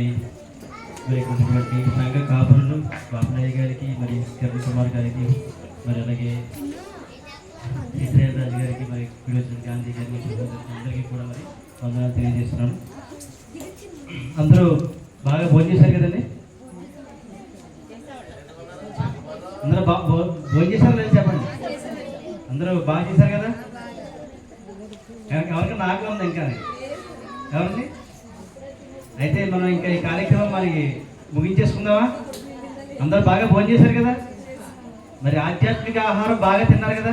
మరి మరి ఉన్నటువంటి సంఘ కాపురులు బాబునాయ్య గారికి మరి కిరణ్ కుమార్ గారికి మరి అలాగే ఇస్రాయల్ రాజు గారికి మరి విరోచన్ గాంధీ గారికి అందరికీ కూడా మరి వందనాలు తెలియజేస్తున్నాను. అందరూ బాగా భోజనం చేశారు కదండి? అందరూ బాగా భో- భోజనం చేశారు లేదు చెప్పండి? అందరూ బాగా చేశారు కదా? ఎవరికి ఎవరికి నాకు ఉంది ఇంకా? ఎవరిని అయితే మనం ఇంకా ఈ కార్యక్రమం మరి ముగించేసుకుందామా? అందరూ బాగా భోజనం చేశారు కదా? మరి ఆధ్యాత్మిక ఆహారం బాగా తిన్నారు కదా?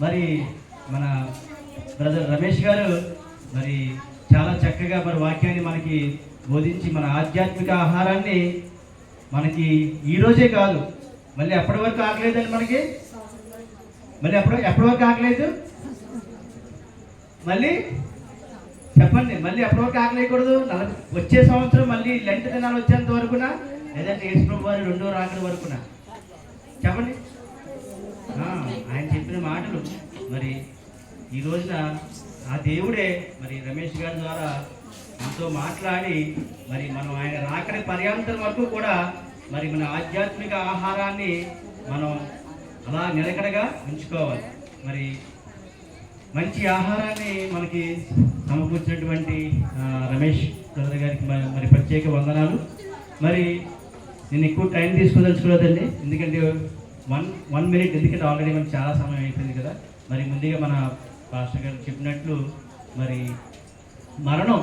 మరి మన బ్రదర్ రమేష్ గారు మరి చాలా చక్కగా మరి వాక్యాన్ని మనకి బోధించి మన ఆధ్యాత్మిక ఆహారాన్ని మనకి ఈ రోజే కాదు మళ్ళీ ఎప్పటి వరకు ఆగలేదండి మనకి? మళ్ళీ ఎప్పటి ఎప్పటి వరకు ఆగలేదు మళ్ళీ చెప్పండి మళ్ళీ ఎప్పటివరకు ఆకలేయకూడదు నలభై వచ్చే సంవత్సరం మళ్ళీ లెంట్ దినాలు వచ్చేంత వరకునా? లేదంటే యేసు వారి రెండో రాకడ వరకునా? చెప్పండి. ఆయన చెప్పిన మాటలు. మరి ఈ రోజున ఆ దేవుడే మరి రమేష్ గారి ద్వారా మనతో మాట్లాడి మరి మనం ఆయన రాకడి పర్యాంతరం వరకు కూడా మరి మన ఆధ్యాత్మిక ఆహారాన్ని మనం అలా నిలకడగా ఉంచుకోవాలి. మరి మంచి ఆహారాన్ని మనకి సమకూర్చినటువంటి రమేష్ చౌదరి గారికి మరి ప్రత్యేక వందనాలు. మరి నేను ఎక్కువ టైం తీసుకోదలుచుకోలేదండి. ఎందుకంటే వన్ వన్ మినిట్ ఎందుకంటే ఆల్రెడీ మనకి చాలా సమయం అయిపోయింది కదా. మరి ముందుగా మన పాస్టర్ గారు చెప్పినట్లు మరి మరణం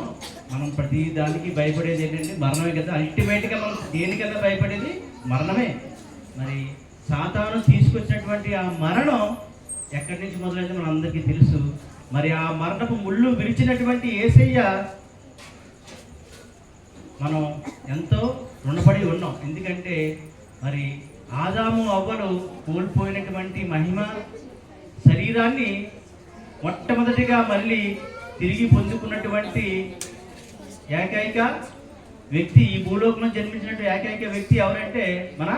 మనం ప్రతి దానికి భయపడేది ఏంటంటే మరణమే కదా. అల్టిమేట్గా మనం దేనికన్నా భయపడేది మరణమే. మరి సాతాను తీసుకొచ్చినటువంటి ఆ మరణం ఎక్కడి నుంచి మొదలైందో మన అందరికీ తెలుసు. మరి ఆ మరణపు ముళ్ళు విరిచినటువంటి ఏసయ్య మనం ఎంతో రుణపడి ఉన్నాం. ఎందుకంటే మరి ఆదాము అవ్వలు కోల్పోయినటువంటి మహిమ శరీరాన్ని మొట్టమొదటిగా మళ్ళీ తిరిగి పొందుకున్నటువంటి ఏకైక వ్యక్తి ఈ భూలోకంలో జన్మించినట్టు ఏకైక వ్యక్తి ఎవరంటే మన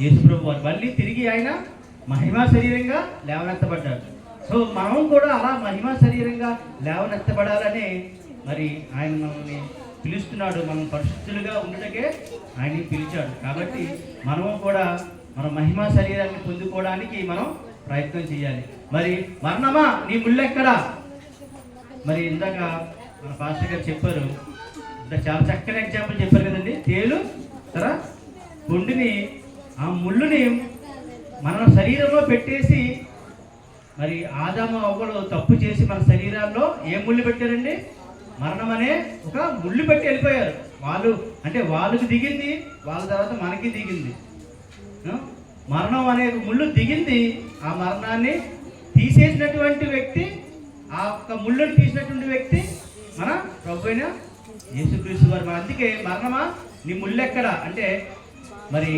యేసు ప్రభు మళ్ళీ తిరిగి ఆయన మహిమా శరీరంగా లేవనెత్తబడ్డాడు. సో మనం కూడా అలా మహిమా శరీరంగా లేవనెత్తబడాలని మరి ఆయన మనల్ని పిలుస్తున్నాడు. మనం పరిశుద్ధులుగా ఉండటకే ఆయన్ని పిలిచాడు. కాబట్టి మనము కూడా మన మహిమా శరీరాన్ని పొందుకోవడానికి మనం ప్రయత్నం చేయాలి. మరి మరణమా నీ ముళ్ళెక్కడా? మరి ఇందాక మన పాస్టర్ గారు చెప్పారు. ఇంకా చాలా చక్కని ఎగ్జాంపుల్ చెప్పారు కదండి. తేలు సరే? గుండుని ఆ ముళ్ళుని మన శరీరంలో పెట్టేసి మరి ఆదాము ఒకడు తప్పు చేసి మన శరీరాల్లో ఏ ముళ్ళు పెట్టారండి? మరణం అనే ఒక ముళ్ళు పెట్టి వెళ్ళిపోయారు. వాళ్ళు అంటే వాళ్ళకి దిగింది వాళ్ళ తర్వాత మనకి దిగింది. మరణం అనే ముళ్ళు దిగింది. ఆ మరణాన్ని తీసేసినటువంటి వ్యక్తి ఆ యొక్క ముళ్ళుని తీసినటువంటి వ్యక్తి మన ప్రభు అయిన యేసుక్రీస్తు వారు. మరి అందుకే మరణమా? నీ ముళ్ళు ఎక్కడ? అంటే మరి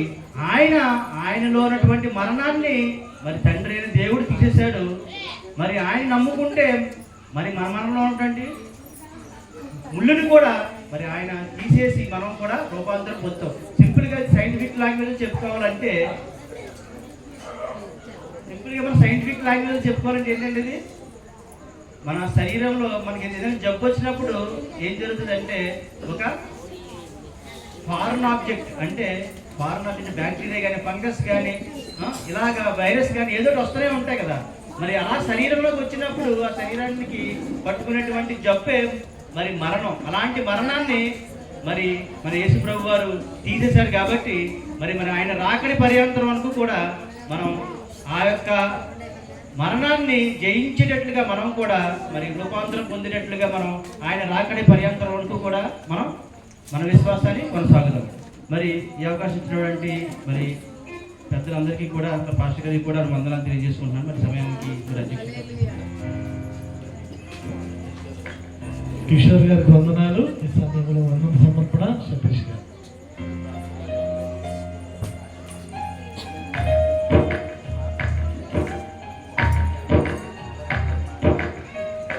ఆయన ఆయనలో ఉన్నటువంటి మరణాన్ని మరి తండ్రి అయిన దేవుడు తీసేశాడు. మరి ఆయన నమ్ముకుంటే మరి మన మరణంలో ఉన్నటువంటి ముళ్ళుని కూడా మరి ఆయన తీసేసి మనం కూడా రూపాంతరం పొందుతాం. సింపుల్గా సైంటిఫిక్ లాంగ్వేజ్ చెప్పుకోవాలంటే సింపుల్గా మనం సైంటిఫిక్ లాంగ్వేజ్ చెప్పుకోవాలంటే ఏంటంటే ఇది? మన శరీరంలో మనకి ఏదైనా జబ్బు వచ్చినప్పుడు ఏం జరుగుతుందంటే ఒక ఫారెన్ ఆబ్జెక్ట్ అంటే ఫారెన్ బ్యాక్టీరియా కానీ ఫంగస్ కానీ ఇలాగ వైరస్ కానీ ఏదో వస్తూనే ఉంటాయి కదా. మరి అలా శరీరంలోకి వచ్చినప్పుడు ఆ శరీరానికి పట్టుకునేటువంటి జబ్బే మరి మరణం. అలాంటి మరణాన్ని మరి మన యేసు ప్రభు వారు తీసేశారు కాబట్టి మరి మరి ఆయన రాకడి పర్యంతరం వరకు కూడా మనం ఆ యొక్క మరణాన్ని జయించేటట్లుగా మనం కూడా మరి రూపాంతరం పొందినట్లుగా మనం ఆయన రాకడి పర్యంతరం వరకు కూడా మనం మన విశ్వాసాన్ని కొనసాగుదాం మరి ఈ అవకాశం ఇచ్చినటువంటి మరి పెద్దలందరికీ కూడా పాస్టర్ గారికి కూడా వందనాలు తెలియజేసుకుంటున్నాను. మరి సమయానికి మీరు అధ్యక్షులు కిషోర్ గారికి వందనాలు. ఈ సమయంలో వందన సమర్పణ. సతీష్ గారు.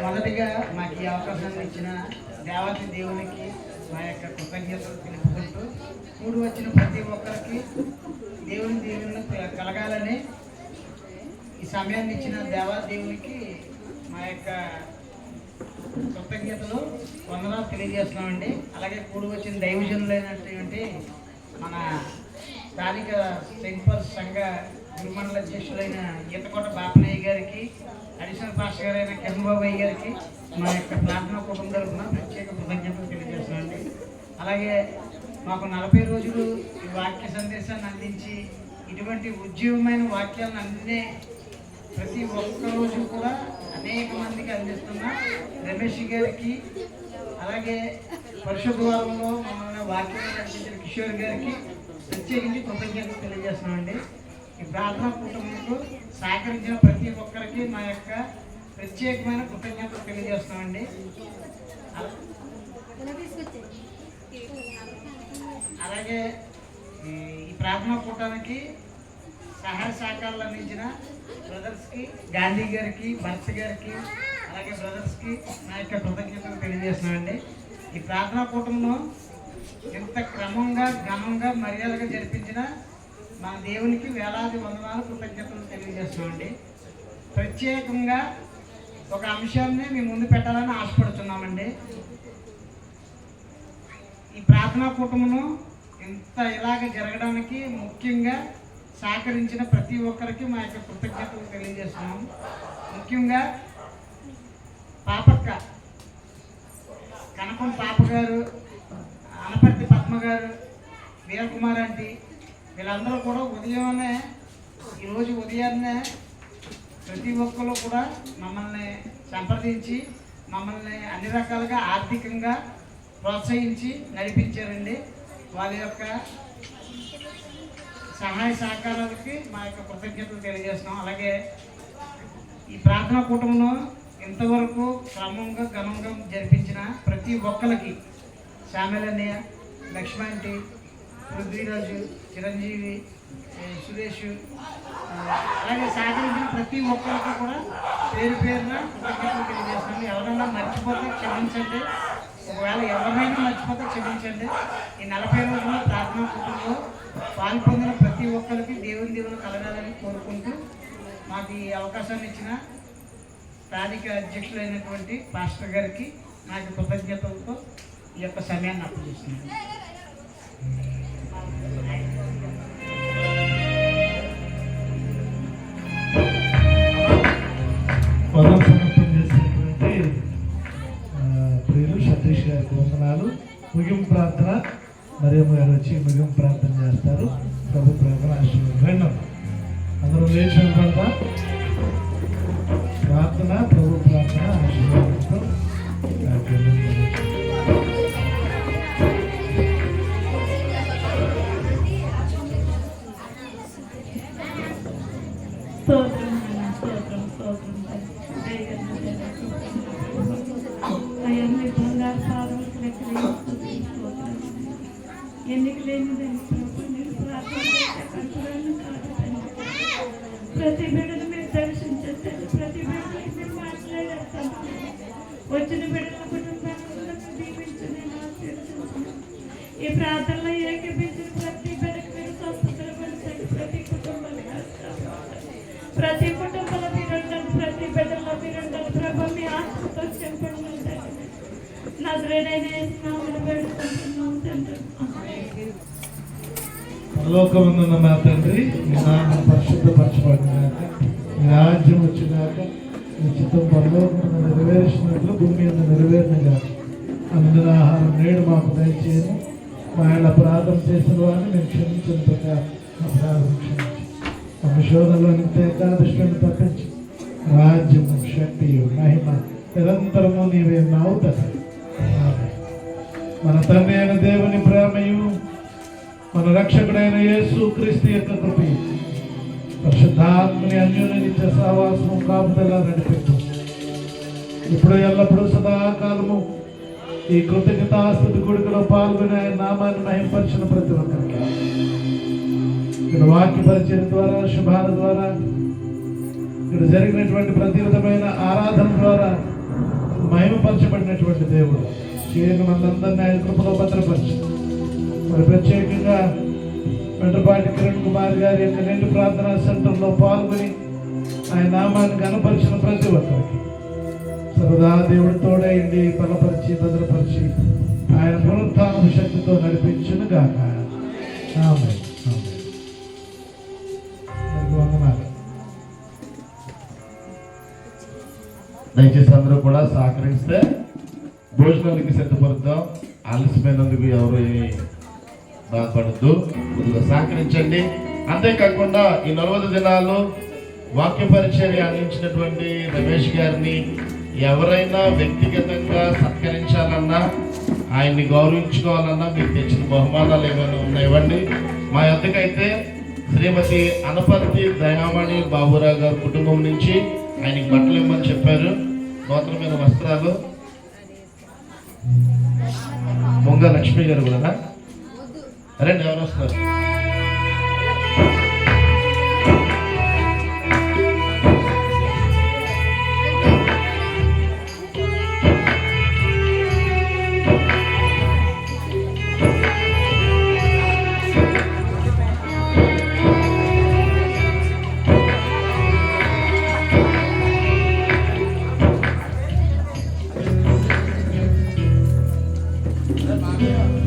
మొదటిగా మాకు ఈ అవకాశాన్ని ఇచ్చిన దేవాతి దేవునికి మా యొక్క కృతజ్ఞతలు తెలుపుకుంటూ కూడి వచ్చిన ప్రతి ఒక్కరికి దేవుని దేవుని కల- కలగాలని ఈ సమయాన్ని ఇచ్చిన దేవాదేవునికి మా యొక్క కృతజ్ఞతలు వందనాలు తెలియజేస్తున్నామండి. అలాగే కూడి వచ్చిన దైవజనులైనటువంటి మన స్థానిక సెయింట్ సంఘ గురుమండల అధ్యక్షులైన ఈతకోట బాపనయ్య గారికి అడిషనల్ పాస్టర్ గారైన కిరణ్ బాబాయ్ గారికి మా యొక్క ప్రార్థనా కుటుంబం తరఫున ప్రత్యేక కృతజ్ఞతలు తెలియజేస్తున్నామండి అలాగే మాకు నలభై రోజులు ఈ వాక్య సందేశాన్ని అందించి ఇటువంటి ఉద్యోగమైన వాక్యాలను అందినే ప్రతి ఒక్క రోజు కూడా అనేక మందికి అందిస్తున్న రమేష్ గారికి అలాగే పరిశుద్ధ వారంలో మమ్మల్ని వాక్యాన్ని అందించిన కిషోర్ గారికి ప్రత్యేకించి కృతజ్ఞతలు తెలియజేస్తున్నామండి. ఈ ప్రార్థనా కుటుంబంకు సహకరించిన ప్రతి ఒక్కరికి మా యొక్క ప్రత్యేకమైన కృతజ్ఞతలు తెలియజేస్తున్నామండి అలాగే ఈ ప్రార్థన కూటానికి సహాయ సహకారాలు అందించిన బ్రదర్స్కి గాంధీ గారికి భరత్ గారికి అలాగే బ్రదర్స్కి నా యొక్క కృతజ్ఞతలు తెలియజేస్తున్నానండి. ఈ ప్రార్థనా కూటంలో ఎంత క్రమంగా ఘనంగా మర్యాదగా జరిపించిన మా దేవునికి వేలాది వందనాలు కృతజ్ఞతలు తెలియజేస్తున్నామండి. ప్రత్యేకంగా ఒక అంశాన్ని మీ ముందు పెట్టాలని ఆశపడుతున్నామండి. ఈ ప్రార్థనా కూటమును ఇంత ఇలాగ జరగడానికి ముఖ్యంగా సహకరించిన ప్రతి ఒక్కరికి మా యొక్క కృతజ్ఞతలు తెలియజేస్తున్నాం. ముఖ్యంగా పాపక్క కనకం పాప గారు అనపర్తి పద్మ గారు వీరకుమార్ ఆంటీ వీళ్ళందరూ కూడా ఉదయాన్నే ఈరోజు ఉదయాన్నే ప్రతి ఒక్కరు కూడా మమ్మల్ని సంప్రదించి మమ్మల్ని అన్ని రకాలుగా ఆర్థికంగా ప్రోత్సహించి నడిపించారండి. వాళ్ళ యొక్క సహాయ సహకారాలకి మా యొక్క కృతజ్ఞతలు తెలియజేస్తున్నాం. అలాగే ఈ ప్రార్థనా కూటమిలో ఇంతవరకు క్రమంగా ఘనంగా జరిపించిన ప్రతి ఒక్కరికి శ్యామలన్నయ్య లక్ష్మాంటి పృథ్వీరాజు చిరంజీవి సురేష్ అలాగే సహకరించిన ప్రతి ఒక్కరికి కూడా పేరు పేరున కృతజ్ఞతలు తెలియజేస్తున్నాను. ఎవరైనా మర్చిపోతే క్షమించండి. ఒకవేళ ఎవరైనా మర్చిపోతే క్షమించండి. ఈ నలభై రోజుల ప్రార్థనా కుటుంబంలో పాల్పొందిన ప్రతి ఒక్కరికి దేవుని దేవుని కలగాలని కోరుకుంటూ మాకు ఈ అవకాశాన్ని ఇచ్చిన స్థానిక అధ్యక్షులైనటువంటి పాస్టర్ గారికి నాకు కృతజ్ఞతలతో ఈ యొక్క సమయాన్ని అప్పగిస్తున్నాను ముగింపు ప్రార్థన మరియమ్మ గారు వచ్చి ముగింపు ప్రార్థన చేస్తారు. ప్రభు ప్రార్థన ఆశీర్వాదం. నజరేడైన తండ్రి? పరలోకమందున్న మా తండ్రి మీ నామం పరిశుద్ధపరచబడినాక మీ రాజ్యం వచ్చినాక మీ చిత్తం పరలోకమున నెరవేర్చినట్లు భూమి మీద నెరవేరినగా. అందున ఆహారం నేడు మాకు దయచేయను మా ఆయన ప్రార్థన చేసిన వారిని మేము క్షమించిన ప్రకారం అపరాధం క్షమించి. మా శోధనలో ఏకాదశిని తప్పించి రాజ్యము శక్తియు మహిమ నిరంతరము నీవే నావుతాయి మన తండ్రి అయిన దేవుని ప్రేమయు మన రక్షకుడైన యేసు క్రీస్తు యొక్క కృపి. పరిశుద్ధాత్మని అన్యోన్య సహవాసము కాపుదలా నడిపించు ఇప్పుడు ఎల్లప్పుడూ సదాకాలము ఈ కృతజ్ఞతాస్తుతి కొడుకులో పాల్గొని ఆయన నామాన్ని మహింపరిచిన ప్రతి ఒక్కరికి. ఇక్కడ వాక్య పరిచయం ద్వారా శుభాల ద్వారా ఇక్కడ జరిగినటువంటి ప్రతి విధమైన ఆరాధన ద్వారా మహిమపరచబడినటువంటి దేవుడు. చేయక మనందరినీ ఆయన కృపలో భద్రపరచు మరి ప్రత్యేకంగా వెంటపాటి కిరణ్ కుమార్ గారి యొక్క రెండు ప్రార్థనా సెంటర్లో పాల్గొని ఆయన నామాన్ని కనపరిచిన ప్రతి ఒక్కరికి సరదా దేవుడి తోడైంది బలపరిచి భద్రపరిచి ఆయన పునరుత్థాన శక్తితో నడిపించును గాక దయచేసి అందరూ కూడా సహకరిస్తే భోజనానికి సిద్ధపడతాం. ఆలస్యమైనందుకు ఎవరు బాధపడద్దు. కొద్దిగా సహకరించండి. అంతేకాకుండా ఈ నలభై దినాలు వాక్య పరిచర్య అందించినటువంటి రమేష్ గారిని ఎవరైనా వ్యక్తిగతంగా సత్కరించాలన్నా ఆయన్ని గౌరవించుకోవాలన్నా మీకు తెచ్చిన బహుమానాలు ఏమైనా ఉన్నాయివ్వండి మా యొక్కకైతే శ్రీమతి అనపర్తి దయామణి బాబురావు గారి కుటుంబం నుంచి ఆయనకి బట్టలు ఇవ్వమని చెప్పారు. నూతనమైన వస్త్రాలు బుగ్గ లక్ష్మి గారు కూడా రండి ఎవరు వస్తారు? Yeah.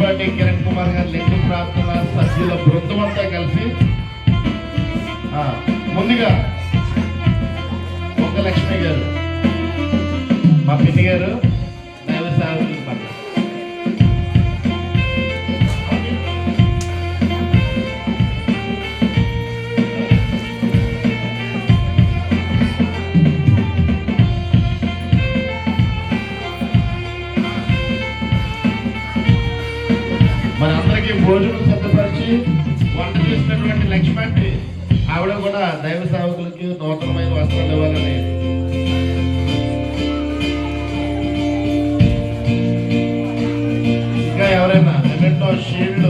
మెట్రోపాటి కిరణ్ కుమార్ గారు లెక్క ప్రార్థన సభ్యుల బృందం అంతా కలిసి. ఆ, ముందుగా ఒక లక్ష్మి గారు. మా పిన్ని గారు దైవ సేవకులు అందరికీ భోజనం సిద్ధపరిచి వంట చేసినటువంటి లక్ష్మి ఆవిడ కూడా దైవ సేవకులకి నూతనమైన వస్త్రాలు ఇవ్వాలని. ఇంకా ఎవరైనా ఎన్నెన్నో షీల్డ్